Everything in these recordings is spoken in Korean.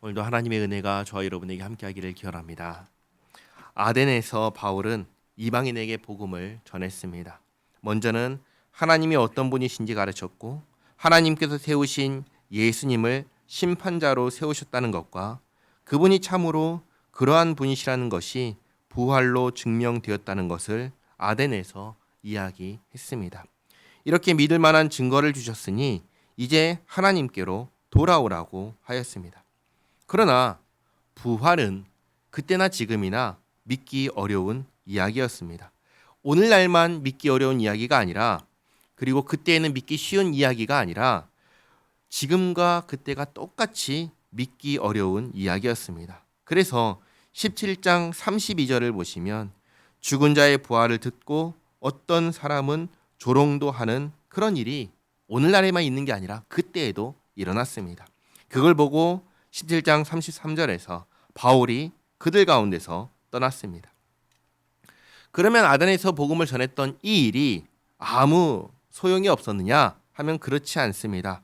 오늘도 하나님의 은혜가 저와 여러분에게 함께하기를 기원합니다. 아덴에서 바울은 이방인에게 복음을 전했습니다. 먼저는 하나님이 어떤 분이신지 가르쳤고 하나님께서 세우신 예수님을 심판자로 세우셨다는 것과 그분이 참으로 그러한 분이시라는 것이 부활로 증명되었다는 것을 아덴에서 이야기했습니다. 이렇게 믿을 만한 증거를 주셨으니 이제 하나님께로 돌아오라고 하였습니다. 그러나 부활은 그때나 지금이나 믿기 어려운 이야기였습니다. 오늘날만 믿기 어려운 이야기가 아니라 그리고 그때에는 믿기 쉬운 이야기가 아니라 지금과 그때가 똑같이 믿기 어려운 이야기였습니다. 그래서 17장 32절을 보시면 죽은 자의 부활을 듣고 어떤 사람은 조롱도 하는 그런 일이 오늘날에만 있는 게 아니라 그때에도 일어났습니다. 그걸 보고 17장 33절에서 바울이 그들 가운데서 떠났습니다. 그러면 아덴에서 복음을 전했던 이 일이 아무 소용이 없었느냐 하면 그렇지 않습니다.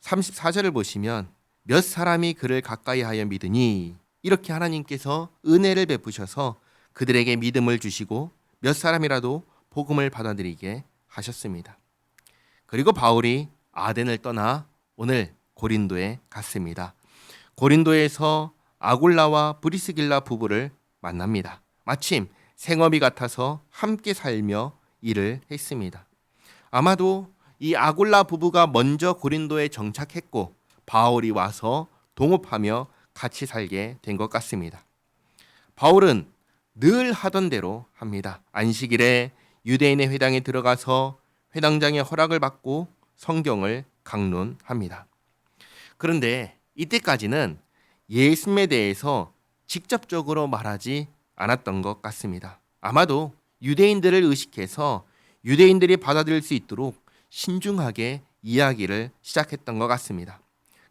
34절을 보시면 몇 사람이 그를 가까이 하여 믿으니 이렇게 하나님께서 은혜를 베푸셔서 그들에게 믿음을 주시고 몇 사람이라도 복음을 받아들이게 하셨습니다. 그리고 바울이 아덴을 떠나 오늘 고린도에 갔습니다. 고린도에서 아굴라와 브리스길라 부부를 만납니다. 마침 생업이 같아서 함께 살며 일을 했습니다. 아마도 이 아굴라 부부가 먼저 고린도에 정착했고 바울이 와서 동업하며 같이 살게 된 것 같습니다. 바울은 늘 하던 대로 합니다. 안식일에 유대인의 회당에 들어가서 회당장의 허락을 받고 성경을 강론합니다. 그런데 이때까지는 예수님에 대해서 직접적으로 말하지 않았던 것 같습니다. 아마도 유대인들을 의식해서 유대인들이 받아들일 수 있도록 신중하게 이야기를 시작했던 것 같습니다.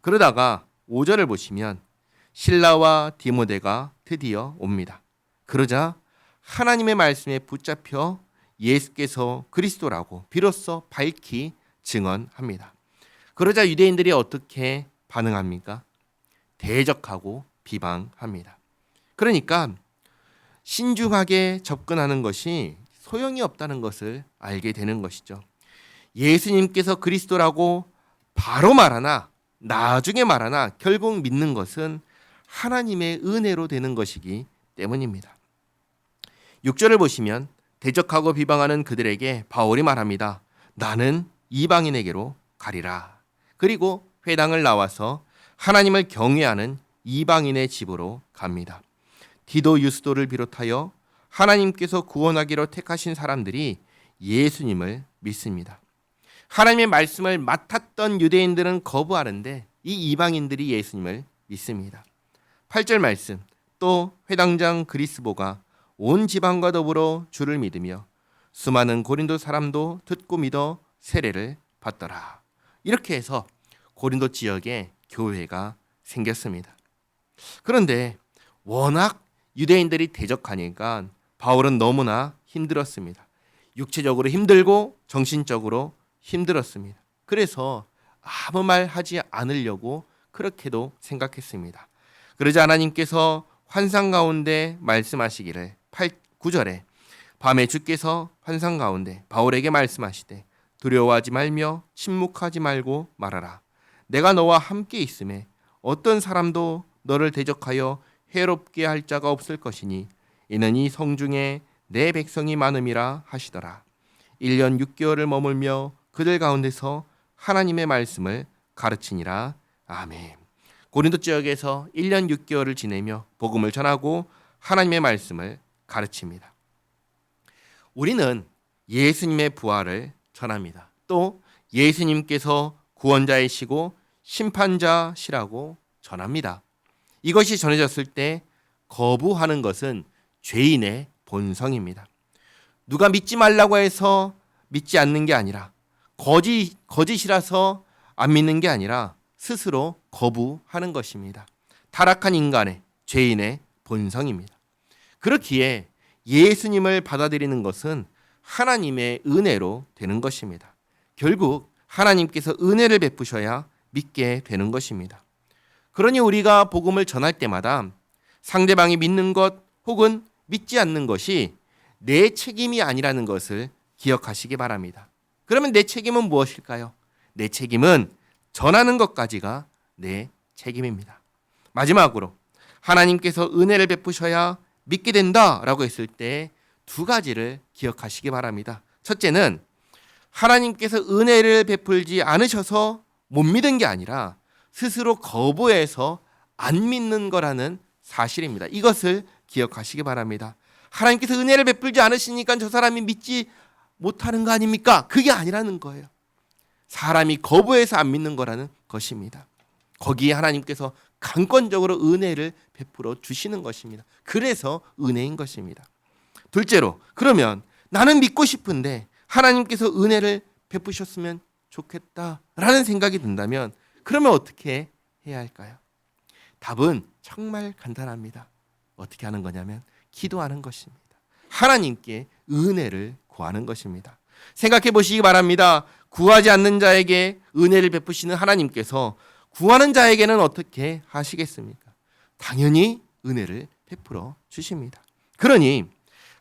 그러다가 5절을 보시면 신라와 디모데가 드디어 옵니다. 그러자 하나님의 말씀에 붙잡혀 예수께서 그리스도라고 비로소 밝히 증언합니다. 그러자 유대인들이 어떻게 반응합니까? 대적하고 비방합니다. 그러니까 신중하게 접근하는 것이 소용이 없다는 것을 알게 되는 것이죠. 예수님께서 그리스도라고 바로 말하나 나중에 말하나 결국 믿는 것은 하나님의 은혜로 되는 것이기 때문입니다. 6절을 보시면 대적하고 비방하는 그들에게 바울이 말합니다. 나는 이방인에게로 가리라. 그리고 회당을 나와서 하나님을 경외하는 이방인의 집으로 갑니다. 디도 유스도를 비롯하여 하나님께서 구원하기로 택하신 사람들이 예수님을 믿습니다. 하나님의 말씀을 맡았던 유대인들은 거부하는데 이 이방인들이 예수님을 믿습니다. 8절 말씀 또 회당장 그리스보가 온 지방과 더불어 주를 믿으며 수많은 고린도 사람도 듣고 믿어 세례를 받더라. 이렇게 해서 고린도 지역에 교회가 생겼습니다. 그런데 워낙 유대인들이 대적하니까 바울은 너무나 힘들었습니다. 육체적으로 힘들고 정신적으로 힘들었습니다. 그래서 아무 말 하지 않으려고 그렇게도 생각했습니다. 그러자 하나님께서 환상 가운데 말씀하시기를 8, 9절에 밤에 주께서 환상 가운데 바울에게 말씀하시되 두려워하지 말며 침묵하지 말고 말하라. 내가 너와 함께 있음에 어떤 사람도 너를 대적하여 해롭게 할 자가 없을 것이니 이는 이 성중에 내 백성이 많음이라 하시더라. 1년 6개월을 머물며 그들 가운데서 하나님의 말씀을 가르치니라. 아멘. 고린도 지역에서 1년 6개월을 지내며 복음을 전하고 하나님의 말씀을 가르칩니다. 우리는 예수님의 부활을 전합니다. 또 예수님께서 구원자이시고 심판자시라고 전합니다. 이것이 전해졌을 때 거부하는 것은 죄인의 본성입니다. 누가 믿지 말라고 해서 믿지 않는 게 아니라 거짓 거짓이라서 안 믿는 게 아니라 스스로 거부하는 것입니다. 타락한 인간의 죄인의 본성입니다. 그렇기에 예수님을 받아들이는 것은 하나님의 은혜로 되는 것입니다. 결국 하나님께서 은혜를 베푸셔야 믿게 되는 것입니다. 그러니 우리가 복음을 전할 때마다 상대방이 믿는 것 혹은 믿지 않는 것이 내 책임이 아니라는 것을 기억하시기 바랍니다. 그러면 내 책임은 무엇일까요? 내 책임은 전하는 것까지가 내 책임입니다. 마지막으로 하나님께서 은혜를 베푸셔야 믿게 된다라고 했을 때 두 가지를 기억하시기 바랍니다. 첫째는 하나님께서 은혜를 베풀지 않으셔서 못 믿은 게 아니라 스스로 거부해서 안 믿는 거라는 사실입니다. 이것을 기억하시기 바랍니다. 하나님께서 은혜를 베풀지 않으시니까 저 사람이 믿지 못하는 거 아닙니까? 그게 아니라는 거예요. 사람이 거부해서 안 믿는 거라는 것입니다. 거기에 하나님께서 강권적으로 은혜를 베풀어 주시는 것입니다. 그래서 은혜인 것입니다. 둘째로 그러면 나는 믿고 싶은데 하나님께서 은혜를 베푸셨으면 좋겠다라는 생각이 든다면 그러면 어떻게 해야 할까요? 답은 정말 간단합니다. 어떻게 하는 거냐면 기도하는 것입니다. 하나님께 은혜를 구하는 것입니다. 생각해 보시기 바랍니다. 구하지 않는 자에게 은혜를 베푸시는 하나님께서 구하는 자에게는 어떻게 하시겠습니까? 당연히 은혜를 베풀어 주십니다. 그러니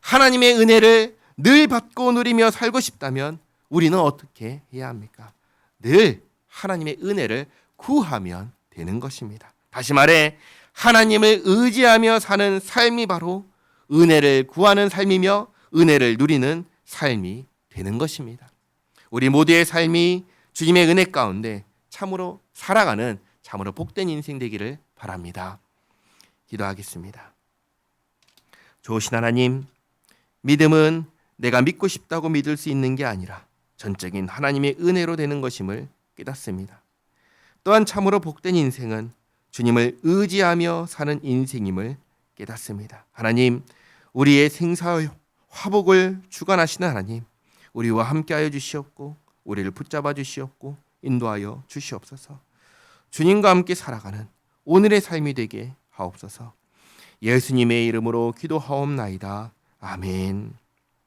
하나님의 은혜를 늘 받고 누리며 살고 싶다면 우리는 어떻게 해야 합니까? 늘 하나님의 은혜를 구하면 되는 것입니다. 다시 말해 하나님을 의지하며 사는 삶이 바로 은혜를 구하는 삶이며 은혜를 누리는 삶이 되는 것입니다. 우리 모두의 삶이 주님의 은혜 가운데 참으로 살아가는 참으로 복된 인생 되기를 바랍니다. 기도하겠습니다. 좋으신 하나님, 믿음은 내가 믿고 싶다고 믿을 수 있는 게 아니라 전적인 하나님의 은혜로 되는 것임을 깨닫습니다. 또한 참으로 복된 인생은 주님을 의지하며 사는 인생임을 깨닫습니다. 하나님, 우리의 생사 화복을 주관하시는 하나님, 우리와 함께하여 주시옵고 우리를 붙잡아 주시옵고 인도하여 주시옵소서. 주님과 함께 살아가는 오늘의 삶이 되게 하옵소서. 예수님의 이름으로 기도하옵나이다. 아멘.